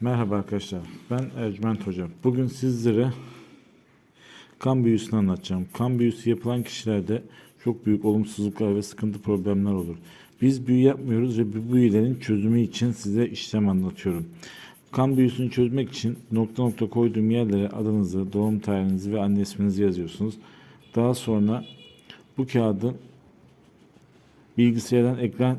Merhaba arkadaşlar. Ben Ercüment Hocam. Bugün sizlere kan büyüsünü anlatacağım. Kan büyüsü yapılan kişilerde çok büyük olumsuzluklar ve sıkıntı problemler olur. Biz büyü yapmıyoruz ve bu büyülerin çözümü için size işlem anlatıyorum. Kan büyüsünü çözmek için nokta nokta koyduğum yerlere adınızı, doğum tarihinizi ve anne isminizi yazıyorsunuz. Daha sonra bu kağıdı bilgisayardan ekran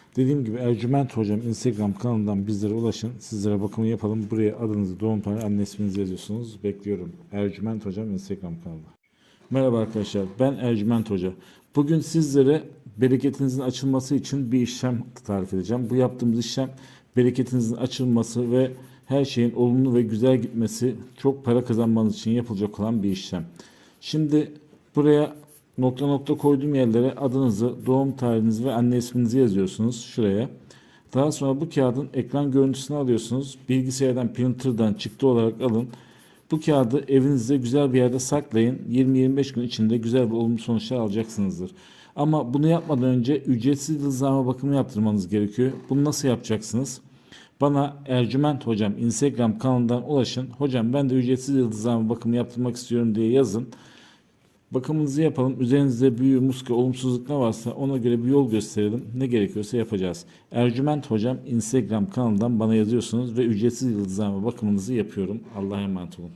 Dediğim gibi Ercüment Hocam Instagram kanalından bizlere ulaşın. Sizlere bakımı yapalım. Buraya adınızı, doğum tarihi, anne isminizi yazıyorsunuz. Bekliyorum. Ercüment Hocam Instagram kanalı. Merhaba arkadaşlar. Ben Ercüment Hoca. Bugün sizlere bereketinizin açılması için bir işlem tarif edeceğim. Bu yaptığımız işlem bereketinizin açılması ve her şeyin olumlu ve güzel gitmesi, çok para kazanmanız için yapılacak olan bir işlem. Şimdi buraya nokta nokta koyduğum yerlere adınızı, doğum tarihinizi ve anne isminizi yazıyorsunuz şuraya. Daha sonra bu kağıdın ekran görüntüsünü alıyorsunuz. Bilgisayardan, printer'dan çıktı olarak alın. Bu kağıdı evinizde güzel bir yerde saklayın. 20-25 gün içinde güzel bir olumlu sonuçlar alacaksınızdır. Ama bunu yapmadan önce ücretsiz yıldızlama bakımı yaptırmanız gerekiyor. Bunu nasıl yapacaksınız? Bana Ercüment Hocam Instagram kanalından ulaşın. Hocam ben de ücretsiz yıldızlama bakımı yaptırmak istiyorum diye yazın. Bakımınızı yapalım. Üzerinizde büyü, muska, olumsuzluk ne varsa ona göre bir yol gösterelim. Ne gerekiyorsa yapacağız. Ercüment Hocam Instagram kanalından bana yazıyorsunuz ve ücretsiz yıldızlama bakımınızı yapıyorum. Allah'a emanet olun.